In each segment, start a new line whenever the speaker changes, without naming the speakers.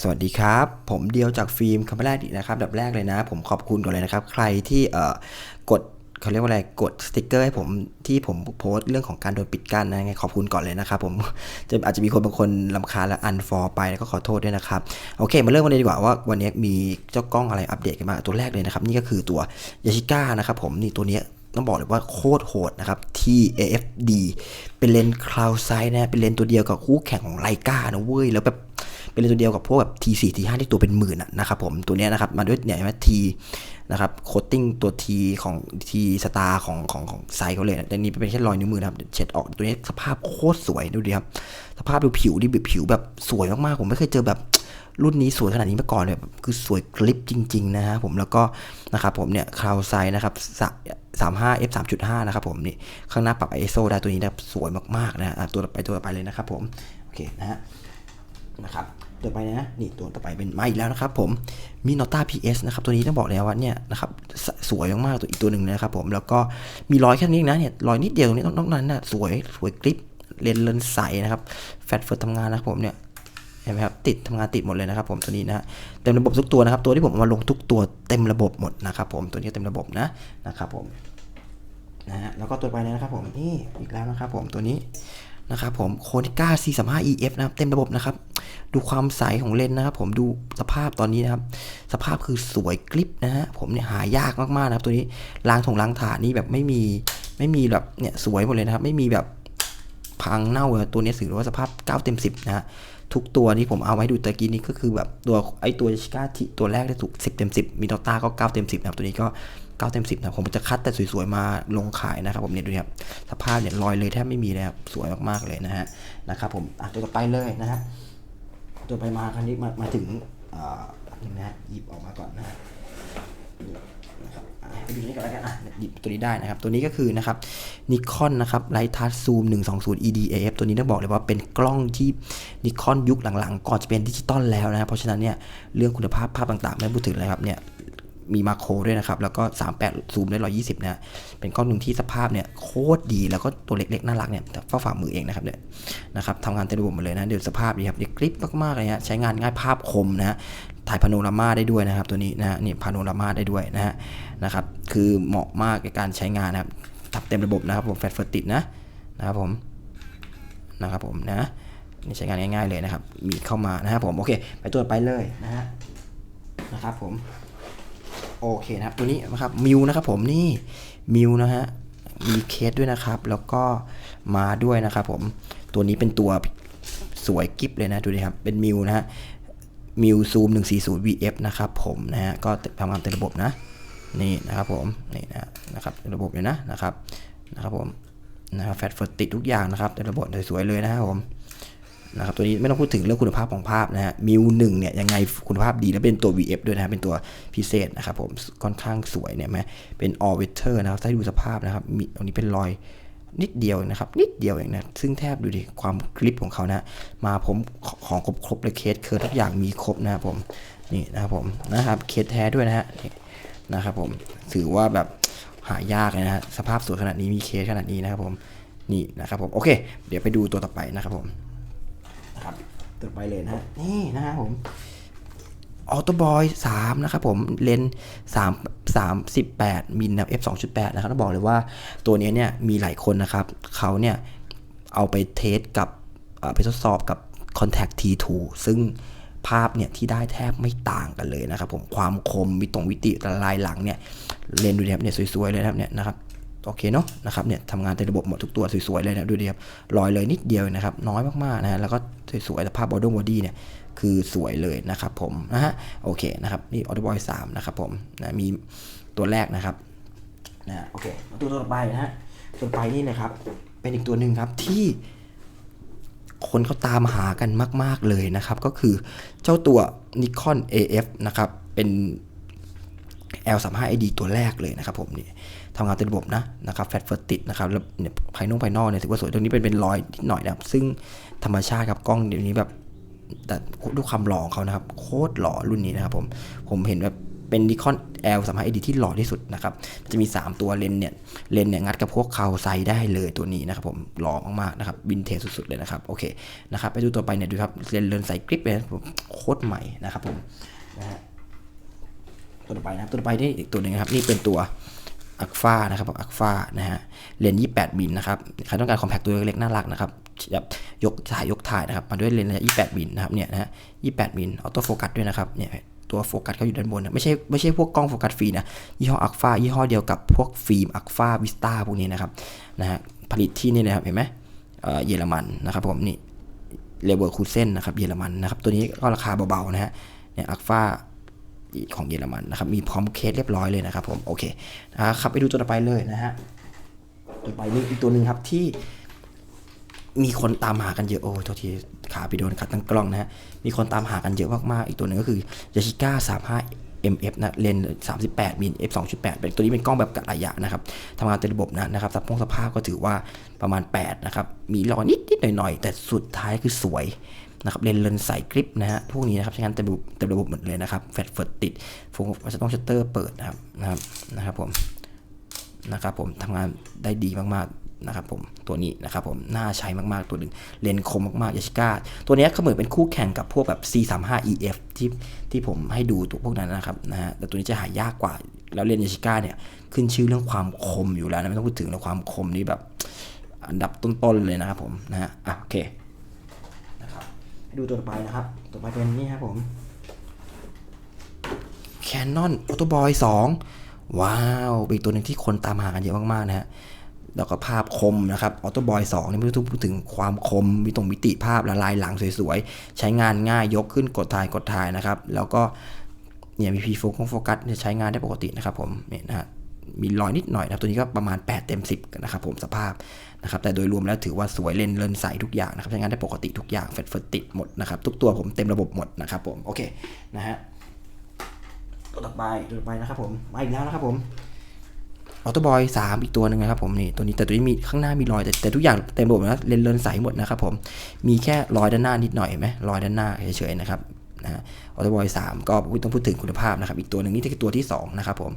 สวัสดีครับ ผมเดียวจากฟิล์มคำแรกดีนะครับแบบแรกเลยนะ ผมขอบคุณก่อนเลยนะครับ ใครที่เอ่อกดเขาเรียกว่าอะไรกดสติกเกอร์ให้ผมที่ผมโพสต์เรื่องของการโดนปิดกั้นนะไงขอบคุณก่อนเลยนะครับผมจะอาจจะมีคนบางคนลำคาและอันฟอร์ไปแล้วก็ขอโทษด้วยนะครับ โอเค มาเริ่มวันนี้ดีกว่าว่าวันนี้มีเจ้ากล้องอะไรอัปเดตกันมาตัวแรกเลยนะครับ นี่ก็คือตัวยาชิก้านะครับผมนี่ตัวนี้ต้องบอกเลยว่าโคตรโหดนะครับ TAFD เป็นเลนส์คลาวไซนะเป็นเลนส์ตัวเดียวกับคู่แข่งของไลกานะเว้ยแล้วแบบ เป็นตัวเดียวกับพวกแบบ T4 T5 ที่ตัวเป็นหมื่นอะนะครับผมตัวนี้นะครับมาด้วยเนี่ยเห็นไหม T นะครับโคตติ้งตัว T ของ T สตาร์ของของของไซเขาเลยนะแต่นี่เป็นแค่รอยนิ้วมือนะครับเช็ดออกตัวนี้สภาพโคตรสวยดูดิครับสภาพดูผิวดิบผิวแบบสวยมากๆผมไม่เคยเจอแบบรุ่นนี้สวยขนาดนี้มาก่อนเลยคือสวยกลิปจริง ๆ นะฮะผมแล้วก็นะครับผมเนี่ยคลาวไซนะครับสามห้า f สามจุดห้านะครับผมนี่ข้างหน้าปรับ ISO ได้ตัวนี้นะสวยมากๆนะตัวไปตัวไปเลยนะครับผม โอเคนะฮะนะครับ ตัวต่อไปนะนี่ตัวต่อไปเป็นมาอีกแล้วนะครับผมมีนอต้า PS นะครับตัวนี้ต้องบอกเลยว่าเนี่ยนะครับสสวยมากๆตัวอีกตัวหนึ่งนะครับผมแล้วก็มีรอยแค่นี้นะเนี่ยรอยนิดเดียวตรงนี้นอกนั้นน่ะสวยสวยกลิปเลนเลนใสนะครับแฟตเฟิร์ทำงานนะครับผมเนี่ยเห็นไหมครับติดทำงานติดหมดเลยนะครับผมตัวนี้นะเต็มระบบทุกตัวนะครับตัวที่ผมเอามาลงทุกตัวเต็มระบบหมดนะครับผมตัวนี้เต็มระบบนะนะครับผมนะฮะแล้วก็ตัวไปนะครับผมนี่อีกแล้วนะครับผมตัวนี้ นะครับผมโคนิก้า C35 EF นะครับเต็มระบบนะครับ ดูความใสของเลนส์นะครับผมดูสภาพตอนนี้นะครับ สภาพคือสวยกริปนะฮะผมเนี่ยหายากมากๆนะครับตัวนี้ล้างถงล้างถานนี่แบบไม่มีไม่มีแบบเนี่ยสวยหมดเลยนะครับ ไม่มีแบบพังเน่าเลยตัวนี้ถือว่าสภาพ 9 เต็ม 10 นะฮะ ทุกตัวที่ผมเอาไว้ดูตะกี้นี้ก็คือแบบตัวไอตัวชิก้าที่ตัวแรกได้ถูก 10 เต็ม 10 มีดอต้าก็ 9 เต็ม 10นะครับตัวนี้ก็9เต็ม10นะผมจะคัดแต่สวยๆมาลงขายนะครับผมเนี่ยดูครับสภาพเนี่ยลอยเลยแทบไม่มีเลยครับสวยมากๆเลยนะฮะนะครับผมอะตัวต่อไปเลยนะฮะตัวไปมาครั้นี้มามาถึงอ่านี่นะฮะหยิบออกมาก่อนนะฮะ นะครับอะไป ดูนี้ก่อนแล้วกันอะหยิบตัวนี้ได้นะครับ ตัวนี้ก็คือนะครับนิคอนนะครับไลท์ทัชซูม120 EDAF ตัวนี้ต้องบอกเลยว่าเป็นกล้องที่นิคอนยุคหลังๆ ก่อนจะเป็นดิจิตอลแล้วนะครับเพราะฉะนั้นเนี่ยเรื่องคุณภาพภาพต่างๆ ไม่พูดถึงเลยครับเนี่ย มีมาโครด้วยนะครับ แล้วก็ 38 ซูมได้ 120นะฮะเป็นกล้องหนึ่งที่สภาพเนี่ยโคตรดีแล้วก็ตัวเล็กๆ น่ารักเนี่ยแต่ฝ้าฝ่ามือเองนะครับเนี่ยนะครับทำงานเต็มระบบหมดเลยนะเดี๋ยวสภาพดีครับเนี่ยคลิปมากๆเลยฮะใช้งานง่ายภาพคมนะฮะถ่ายพาโนรามาได้ด้วยนะครับ ตัวนี้นะฮะนี่พาโนรามาได้ด้วยนะฮะนะครับคือเหมาะมากในการใช้งานนะครับทับเต็มระบบนะครับผมแฟลชเฟิร์ติดนะนะครับผมนะครับผมนะนี่ใช้งานง่ายๆเลยนะครับ มีเข้ามานะครับผม โอเค ไปตัวไปเลยนะฮะนะครับผม โอเคนะครับตัวนี้นะครับมิวนะครับผมนี่มิวนะฮะมีเคสด้วยนะครับ แล้วก็มาด้วยนะครับผมตัวนี้เป็นตัวสวยกิฟเลยนะดูดิครับเป็นมิวนะฮะมิวซูม140 VF นะครับผมนะฮะก็ทำงานเต็มระบบนะนี่นะครับผมนี่นะนะครับต็มระบบเลยนะนะครับนะครับผมนะครับแฟลชเฟิร์ติดทุกอย่างนะครับเต็มระบบสวยๆเลยนะครับผม นะครับตัวนี้ไม่ต้องพูดถึงเรื่องคุณภาพของภาพนะฮะมิวหนึ่งเนี่ยยังไงคุณภาพดีแล้วเป็นตัว VF ด้วยนะฮะเป็นตัวพิเศษนะครับผมค่อนข้างสวยเนี่ยไหมเป็น all weather นะครับถ้าดูสภาพนะครับมีตรงนี้เป็นรอยนิดเดียวนะครับ นิดเดียวเองนะ ซึ่งแทบดูดิ ความคลิปของเขานะ มาผมของครบครบเลยเคสเคอร์ทุกอย่างมีครบนะครับผม นี่นะครับผมนะครับเคสแท้ด้วยนะฮะนะครับผมถือว่าแบบหายากเลยนะฮะสภาพสวยขนาดนี้มีเคสขนาดนี้นะครับผมนี่นะครับผมโอเค เดี๋ยวไปดูตัวต่อไปนะครับผม ครับตัวต่อไปเลยนะฮะนี่นะครับผมออโตบอย3นะครับผมเลน3 38มิลนะ f 2.8นะครับต้องบอกเลยว่าตัวนี้เนี่ยมีหลายคนนะครับเขาเนี่ยเอาไปเทสกับเอ่อไปทดสอบกับ Contact T2 ซึ่งภาพเนี่ยที่ได้แทบไม่ต่างกันเลยนะครับผมความคมวิตรงวิติละลายหลังเนี่ยเลนดูดิครับเนี่ยสวยๆเลยนะครับเนี่ยนะครับ โอเคเนาะนะครับเนี่ยทำงานเต็มระบบหมดทุกตัวสวยๆเลยนะดูดิครับรอยเลยนิดเดียวนะครับ น้อยมากๆนะฮะแล้วก็สวยๆแต่ภาพบอดงบอดี้เนี่ยคือสวยเลยนะครับผมนะฮะโอเคนะครับนี่ออ t บอย3นะครับผมนะมีตัวแรกนะครับนะโอเคตัวต่อไปนะฮะตัวต่อไปนี่นะครับ เป็นอีกตัวหนึ่งครับที่คนเขาตามหากันมาก ๆเลยนะครับ ก็คือเจ้าตัว Nikon AF นะครับ เป็น L35ID ตัวแรกเลยนะครับผมนี่ ทำงานเต็มระบบนะนะครับแฟลชเฟิร์ติดนะครับแล้วเนี่ยภายนอกภายนอกเนี่ยถือว่าสวยตรงนี้เป็นเป็นรอยนิดหน่อยนะครับ ซึ่งธรรมชาติครับกล้องเดี๋ยวนี้แบบแต่ด้วยความหล่อของเขานะครับ โคตรหล่อรุ่นนี้นะครับผมผมเห็นแบบเป็น Nikon L 3 5 AD ที่หล่อที่สุดนะครับ จะมี 3 ตัวเลนเนี่ย เลนเนี่ยงัดกับพวกเขาไซได้เลยตัวนี้นะครับผมหล่อมากๆนะครับวินเทจสุดๆเลยนะครับ โอเคนะครับ ไปดูตัวไปเนี่ยดูครับ เลนเลนใส่กริปเลยนะผมโคตรใหม่นะครับผมนะฮะตัวต่อไปนะครับตัวต่อไปนี่อีกตัวหนึ่งครับ นี่เป็นตัว อักฟ้านะครับอักฟ้านะฮะเลนส์28มิลนะครับใครต้องการคอมแพคตัวเล็กๆน่ารักนะครับแบบยกถ่ายยกถ่ายนะครับมาด้วยเลนส์ระยะ28มิลนะครับเนี่ยนะฮะ28มิลออโต้โฟกัสด้วยนะครับเนี่ยตัวโฟกัสเขาอยู่ด้านบนนะไม่ใช่ไม่ใช่พวกกล้องโฟกัสฟิล์มนะยี่ห้ออักฟ้ายี่ห้อเดียวกับพวกฟิล์มอักฟ้าวิสตาพวกนี้นะครับนะฮะผลิตที่นี่นะครับเห็นไหมเออเยอรมันนะครับผมนี่เลเวอร์คูเซนนะครับเยอรมันนะครับตัวนี้ก็ราคาเบาๆนะฮะเนี่ยอักฟ้า ของเยอรมันนะครับ มีพร้อมเคสเรียบร้อยเลยนะครับผมโอเคนะครับไปดูตัวต่อไปเลยนะฮะตัวไปนี่อีกตัวหนึ่งครับที่มีคนตามหากันเยอะโอ้โทษทีขาไปโดนขัดตั้งกล้องนะฮะมีคนตามหากันเยอะมากๆอีกตัวหนึ่งก็คือยาชิก้า35 MF นะเลนส์38มิล f 2.8เป็นตัวนี้เป็นกล้องแบบกะระยะนะครับทำงานเต็มระบบนะนะครับสภาพสภาพก็ถือว่าประมาณ 8 นะครับ มีรอยนิดนิดหน่อยหน่อยๆแต่สุดท้ายคือสวย นะครับเลนส์เลนส์ใสกริปนะฮะพวกนี้นะครับใช้งานเต็มระบบเต็มระบบหมดเลยนะครับแฟลชเฟิร์ติดโฟงจะต้องชัตเตอร์เปิดนะครับนะครับนะครับผมนะครับผมทำงานได้ดีมากๆนะครับผมตัวนี้นะครับผมน่าใช้มากๆตัวหนึ่งเลนส์คมมากๆยาชิก้าตัวนี้เขาเหมือนเป็นคู่แข่งกับพวกแบบ C35 EF ที่ที่ผมให้ดูตัวพวกนั้นนะครับนะฮะแต่ตัวนี้จะหายากกว่าแล้วเลนส์ยาชิก้าเนี่ยขึ้นชื่อเรื่องความคมอยู่แล้วนะไม่ต้องพูดถึงแล้วความคมนี่แบบอันดับต้นๆเลยนะครับผมนะฮะอะโอเค ดูตัวต่อไปนะครับ ต่อไปเป็นนี่ครับผม Canon Auto Boy 2 ว้าวเป็นตัวหนึ่งที่คนตามหากันเยอะมากๆนะฮะแล้วก็ภาพคมนะครับ Auto Boy 2นี่ไม่ต้องพูดถึงความคม มีตรงมิติภาพละลายหลังสวยๆ ใช้งานง่ายยกขึ้นกดถ่ายกดถ่ายนะครับ แล้วก็เนี่ยมีพีโฟกัสโฟกัสเนี่ยใช้งานได้ปกตินะครับผมเนี่ยนะฮะ มีรอยนิดหน่อยนะครับตัวนี้ก็ประมาณ 8 เต็ม 10นะครับผมสภาพนะครับแต่โดยรวมแล้วถือว่าสวยเลนเลนใสทุกอย่างนะครับใช้งานได้ปกติทุกอย่างเฟดเฟดติดหมดนะครับทุกตัวผมเต็มระบบหมดนะครับผมโอเคนะฮะตัวต่อไปตัวต่อไปนะครับผมมาอีกแล้วนะครับผมออโตบอยสามอีกตัวหนึ่งนะครับผมนี่ตัวนี้แต่ตัวนี้มีข้างหน้ามีรอยแต่แต่ทุกอย่างเต็มระบบนะเลนเลนใสหมดนะครับผมมีแค่รอยด้านหน้านิดหน่อยเห็นไหมรอยด้านหน้าเฉยๆนะครับ นะออโตบอยสามก็ต้องพูดถึงคุณภาพนะครับ อีกตัวหนึ่งนี่คือตัวที่สองนะครับผม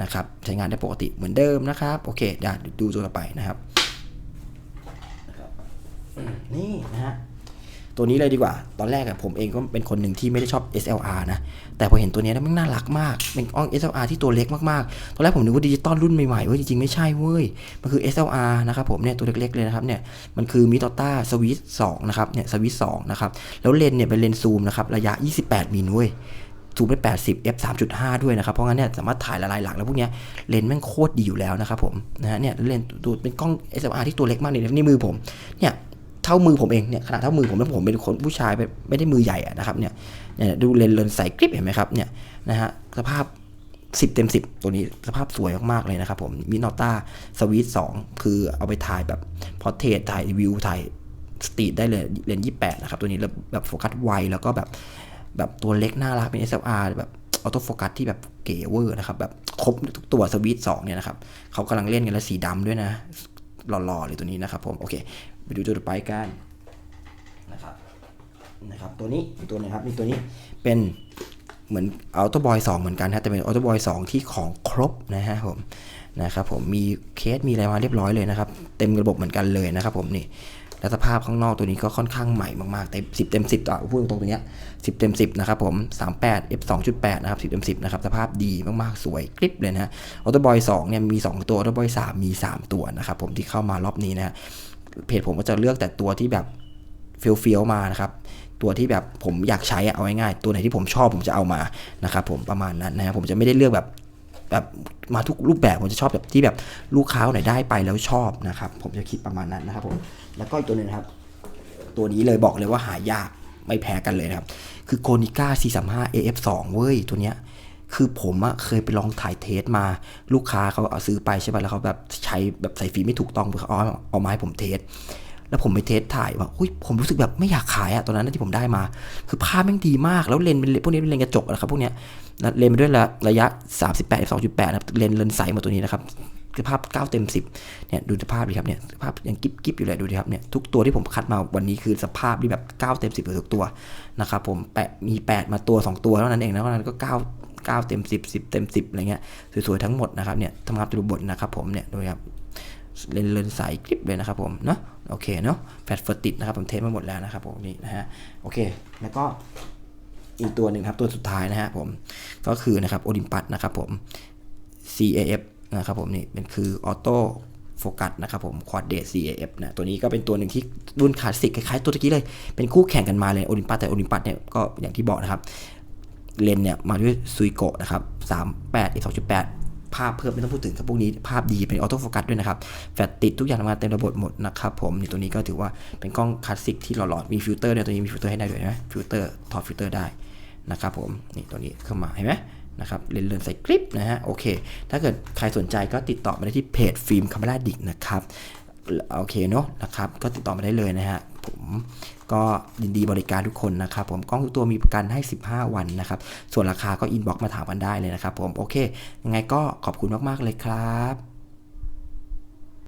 นะครับใช้งานได้ปกติเหมือนเดิมนะครับ โอเคเดี๋ยวดูตัวต่อไปนะครับ นี่นะฮะ ตัวนี้เลยดีกว่า ตอนแรกอะผมเองก็เป็นคนหนึ่งที่ไม่ได้ชอบ SLR นะ แต่พอเห็นตัวนี้แล้วมันน่ารักมาก เป็นกล้อง SLR ที่ตัวเล็กมากๆ ตอนแรกผมนึกว่าดิจิตอลรุ่นใหม่ๆเว้ยจริงๆ ไม่ใช่เว้ย มันคือ SLR นะครับผมเนี่ยตัวเล็กๆเลยนะครับเนี่ย มันคือมิโตต้าสวิส2นะครับเนี่ยสวิส2นะครับ แล้วเลนเนี่ยเป็นเลนซูมนะครับระยะ 28มิลเว้ยซูมได้80 f 3.5 ด้วยนะครับ เพราะงั้นเนี่ยสามารถถ่ายละลายหลังแล้วพวกเนี้ยเลนส์แม่งโคตรดีอยู่แล้วนะครับผมนะฮะเนี่ยเลนส์ตัวเป็นกล้อง SLR ที่ตัวเล็กมากเลยนี่มือผมเนี่ย เท่ามือผมเองเนี่ยขนาดเท่ามือผมแล้วผมเป็นคนผู้ชายไม่ไม่ได้มือใหญ่อะนะครับเนี่ยเนี่ยดูเลนส์เลนส์ใสกริปเห็นไหมครับเนี่ยนะฮะสภาพ 10 เต็ม 10 ตัวนี้สภาพสวยมากๆเลยนะครับผมมินอต้าสวีท2คือเอาไปถ่ายแบบพอเทสถ่ายวิวถ่ายสตรีทได้เลยเลนส์28นะครับตัวนี้แล้วแบบโฟกัสไวแล้วก็แบบแบบตัวเล็กน่ารักเป็น SLR แบบออโต้โฟกัสที่แบบเก๋เวอร์นะครับแบบครบทุกตัวสวิตสองเนี่ยนะครับเขากำลังเล่นกันแล้วสีดำด้วยนะหล่อๆเลยตัวนี้นะครับผมโอเค ไปดูตัวต่อไปกันนะครับนะครับตัวนี้อีตัวนึงครับนี่ตัวนี้เป็นเหมือนอัลโตบอย2เหมือนกันฮะแต่เป็นอัลโตบอย2ที่ของครบนะฮะผมนะครับผมมีเคสมีอะไรมาเรียบร้อยเลยนะครับ เต็มระบบเหมือนกันเลยนะครับผมนี่แล้วสภาพข้างนอกตัวนี้ก็ค่อนข้างใหม่มากๆเต็ม10 เต็ม 10ต่อพูดตรงๆตัวเนี้ย10 เต็ม 10 นะครับผม 38 f 2.8 นะครับ 10 เต็ม 10 นะครับ สภาพดีมากๆ สวยกริปเลยนะฮะออโตบอย2เนี่ยมี 2 ตัวออโตบอย3มี 3 ตัวนะครับผมที่เข้ามารอบนี้นะฮะ เพจผมก็จะเลือกแต่ตัวที่แบบเฟี้ยวๆมานะครับ ตัวที่แบบผมอยากใช้เอาง่ายๆตัวไหนที่ผมชอบผมจะเอามานะครับผมประมาณนั้นนะฮะผมจะไม่ได้เลือกแบบแบบมาทุกรูปแบบผมจะชอบแบบที่แบบลูกค้าไหนได้ไปแล้วชอบนะครับ ผมจะคิดประมาณนั้นนะครับผมแล้วก็อีกตัวนึงครับ ตัวนี้เลยบอกเลยว่าหายากไม่แพ้กันเลยนะครับ คือโ o นิก้า435 AF2 เว้ยตัวเนี้ย คือผมอะเคยไปลองถ่ายเทสมา ลูกค้าเขาเอาซื้อไปใช่ป่ะแล้วเขาแบบใช้แบบใส่ฟิล์มไม่ถูกต้องเขาเอาเอามาให้ผมเทสแล้วผมไปเทสถ่ายว่าอุ้ยผมรู้สึกแบบไม่อยากขายอะตอนนั้นที่ผมได้มา คือภาพแม่งดีมากแล้วเลนเป็นพวกนี้เป็นเลนกระจกนะครับพวกเนี้ยเลนส์เป็นด้วยระระยะ 38 2.8นะครับเลนเลนใสหมดตัวนี้นะครับคือภาพ 9 เต็ม 10 เนี่ยดูสภาพดีครับเนี่ยสภาพยังกิ๊บกิ๊บอยู่เลยดูดิครับเนี่ยทุกตัวที่ผมคัดมาวันนี้คือสภาพที่แบบ 9 เต็ม 10ทุกตัวนะครับผมแปะมี 8 มาตัว 2 ตัวเท่านั้นเองนะเพรานั้นก็ 9 9 เต็ม 10 10 เต็ม 10อะไรเงี้ยสวยๆทั้งหมดนะครับเนี่ยทำงานตัวบทนะครับผมเนี่ยดูครับเลนเลนใสกริบเลยนะครับผมเนาะโอเคเนาะแฟตเฟิร์ติดนะครับผมเทสมาหมดแล้วนะครับผมนี่นะฮะโอเคแล้วก็อีกตัวหนึ่งครับตัวสุดท้ายนะฮะผมก็คือนะครับโอลิมปัสนะครับผม CAF นะครับผมนี่เป็นคือออโต้โฟกัสนะครับผมควอดเด CAF นะตัวนี้ก็เป็นตัวหนึ่งที่รุ่นคลาสสิกคล้ายๆตัวตะกี้เลย เป็นคู่แข่งกันมาเลยโอลิมปัสแต่โอลิมปัสเนี่ยก็อย่างที่บอกนะครับ เลนเนี่ยมาด้วยซุยโกะนะครับ38อีก2.8ภาพเพิ่มไม่ต้องพูดถึงครับพวกนี้ภาพดีเป็นออโต้โฟกัสด้วยนะครับ แฟลชติดทุกอย่างทำงานเต็มระบบหมดนะครับผมนี่ตัวนี้ก็ถือว่าเป็นกล้องคลาสสิกที่หล่อๆมีฟิลเตอร์เนี่ยตัวนี้มีฟิลเตอร์ให้ได้ด้วยนะฟิลเตอร์ถอดฟิลเตอร์ได้นะครับผมนี่ตัวนี้เข้ามาเห็นไหมนะครับเลนเลนใส่คลิปนะฮะโอเค ถ้าเกิดใครสนใจก็ติดต่อมาได้ที่เพจฟิล์มคาเมราดิกนะครับโอเคเนาะนะครับก็ติดต่อมาได้เลยนะฮะ ผมก็ยินดีบริการทุกคนนะครับผมกล้องทุกตัวมีประกันให้ 15 วันนะครับ ส่วนราคาก็อินบ็อกมาถามกันได้เลยนะครับผมโอเคยังไงก็ขอบคุณมาก ๆ เลยครับ